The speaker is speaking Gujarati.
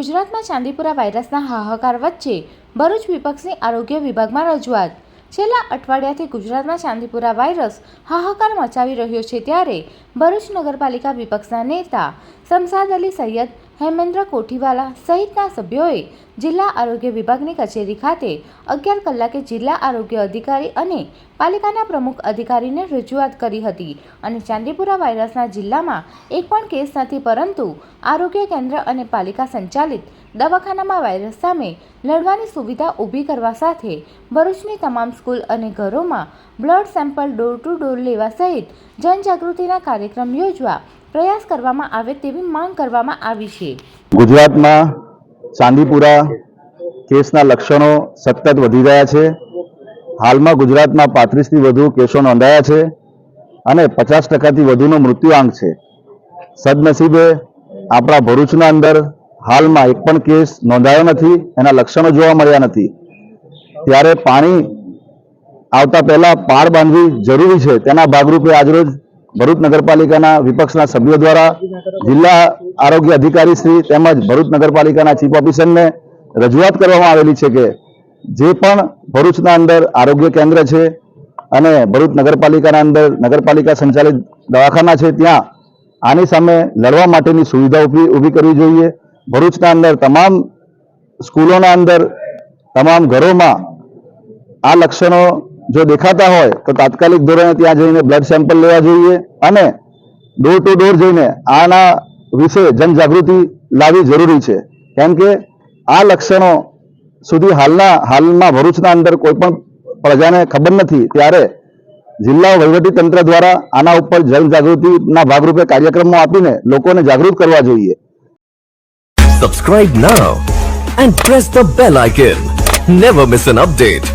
ગુજરાતમાં ચાંદીપુરા વાયરસના હાહાકાર વચ્ચે ભરૂચ વિપક્ષની આરોગ્ય વિભાગમાં રજૂઆત. છેલ્લા અઠવાડિયાથી ગુજરાતમાં ચાંદીપુરા વાયરસ હાહાકાર મચાવી રહ્યો છે ત્યારે ભરૂચ નગરપાલિકા વિપક્ષના નેતા શમસાદ અલી સૈયદ હેમેન્દ્ર કોઠીવાલા સહિતના સભ્યોએ જિલ્લા આરોગ્ય વિભાગની કચેરી ખાતે અગિયાર કલાકે જિલ્લા આરોગ્ય અધિકારી અને પાલિકાના પ્રમુખ અધિકારીને રજૂઆત કરી હતી. અને ચાંદીપુરા વાયરસના જિલ્લામાં એક પણ કેસ નથી, પરંતુ આરોગ્ય કેન્દ્ર અને પાલિકા સંચાલિત દવાખાનામાં વાયરસ સામે લડવાની સુવિધા ઊભી કરવા સાથે ભરૂચની તમામ સ્કૂલ અને ઘરોમાં blood sample door to door લેવા સહિત જનજાગૃતિના કાર્યક્રમ યોજવા પ્રયાસ કરવામાં આવે તેવી માંગ કરવામાં આવી છે. ગુજરાતમાં ચાંદીપુરા કેસના લક્ષણો સતત વધી રહ્યા છે. હાલમાં ગુજરાતમાં પાંત્રીસથી વધુ કેસો નોંધાયા છે અને પચાસ ટકાથી વધુનો મૃત્યુઆંક છે. સદનસીબે આપણા ભરૂચના અંદર હાલમાં એક પણ કેસ નોંધાયો નથી, એના લક્ષણો જોવા મળ્યા નથી. ત્યારે પાણી આવતા પહેલા પાળ બાંધવી જરૂરી છે. તેના ભાગરૂપે આજરોજ ભરૂચ નગરપાલિકાના વિપક્ષના સભ્યો દ્વારા જિલ્લા આરોગ્ય અધિકારી શ્રી તેમજ ભરૂચ નગરપાલિકાના ચીફ ઓફિસરને રજૂઆત કરવામાં આવેલી છે કે જે પણ ભરૂચના અંદર આરોગ્ય કેન્દ્ર છે અને ભરૂચ નગરપાલિકાના અંદર નગરપાલિકા સંચાલિત દવાખાના છે, ત્યાં આની સામે લડવા માટેની સુવિધા ઊભી કરવી જોઈએ. ભરૂચના અંદર તમામ સ્કૂલોના અંદર, તમામ ઘરોમાં આ લક્ષણો જો દેખાતા હોય તો તાત્કાલિક ધોરણે ત્યાં જઈને બ્લડ સેમ્પલ લેવા જોઈએ અને ડોર ટુ ડોર જઈને આના વિશે જનજાગૃતિ લાવવી જરૂરી છે. કેમ કે આ લક્ષણો સુધી હાલના, હાલમાં ભરૂચના અંદર કોઈ પણ પ્રજાને ખબર નથી, ત્યારે જિલ્લા વહીવટી તંત્ર દ્વારા આના ઉપર જનજાગૃતિના ભાગરૂપે કાર્યક્રમો આપીને લોકોને જાગૃત કરવા જોઈએ. Subscribe now and press the bell icon never miss an update.